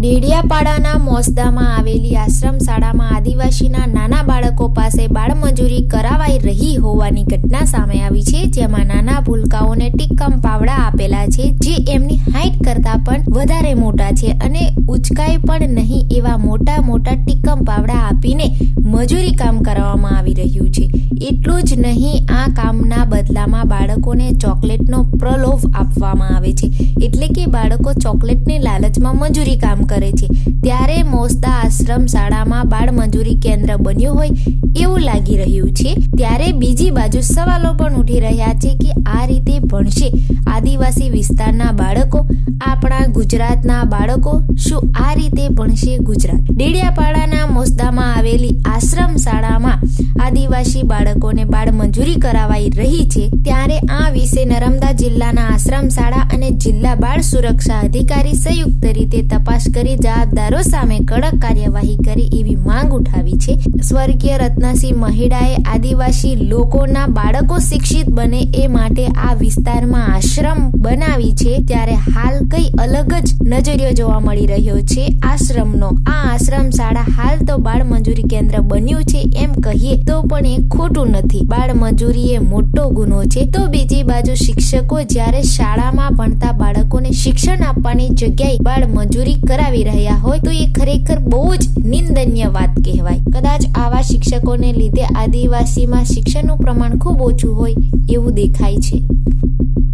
ડેડિયાપાડાના મોસદામાં આવેલી આશ્રમ શાળામાં આદિવાસીના નાના બાળકો પાસે બાળમજૂરી કરાવાઈ રહી હોવાની ઘટના સામે આવી છે, જેમાં નાના ભૂલકાઓને ટીકમ પાવડા આપેલા છે, જે એમની હાઈટ કરતાં પણ વધારે મોટા છે અને ઉચકાઈ પણ નહીં એવા મોટા મોટા ટીકમ પાવડા આપીને મજૂરી કામ કરવામાં આવી રહ્યું છે. એટલું જ નહીં, આ કામના બદલામાં બાળકોને ચોકલેટનો પ્રલોભ આપવામાં આવે છે. એટલે કે બાળકો ચોકલેટની લાલચમાં મજૂરી કામ કરે છે. ત્યારે મોસ્તા આશ્રમ શાળામાં બાળ મજૂરી કેન્દ્ર બન્યું હોય એવું લાગી રહ્યું છે. ત્યારે બીજી બાજુ સવાલો પણ ઉઠી રહ્યા છે કે આ રીતે ભણશે આદિવાસી વિસ્તારના બાળકો, આપણા ગુજરાતના બાળકો, શું આ રીતે ભણશે ગુજરાત? ડેડિયાપાડાના મોસદામાં આવેલી આશ્રમ શાળામાં આદિવાસી બાળકોને બાળ મંજૂરી કરાવાઈ રહી છે, ત્યારે આ વિશે નર્મદા જિલ્લાના આશ્રમ શાળા અને જિલ્લા બાળ સુરક્ષા અધિકારી સંયુક્ત રીતે તપાસ કરી જવાબદારો સામે કડક કાર્યવાહી કરે એવી માંગ ઉઠાવી છે. સ્વર્ગીય રત્નાસિંહ મહેડાએ આદિવાસી લોકોના બાળકો શિક્ષિત બને એ માટે આ વિસ્તારમાં આશ્રમ બનાવી છે. ત્યારે હાલ કઈ અલગ જ નજરિયો જોવા મળી રહ્યો છે આશ્રમનો. આ આશ્રમ શાળા હાલ તો બાળ મજૂરી કેન્દ્ર બન્યું છે એમ કહીએ તો પણ એ ખોટું નથી. બાળ મજૂરી એ મોટો ગુનો છે. તો બીજી બાજુ શિક્ષકો જ્યારે શાળામાં ભણતા બાળકોને શિક્ષણ આપવાની જગ્યાએ બાળ મજૂરી કરાવી રહ્યા હોય તો એ ખરેખર બહુ જ નિંદનીય વાત કહેવાય. કદાચ આવા શિક્ષકોને લીધે આદિવાસીમાં શિક્ષણનું પ્રમાણ ખૂબ ઓછું હોય એવું દેખાય છે.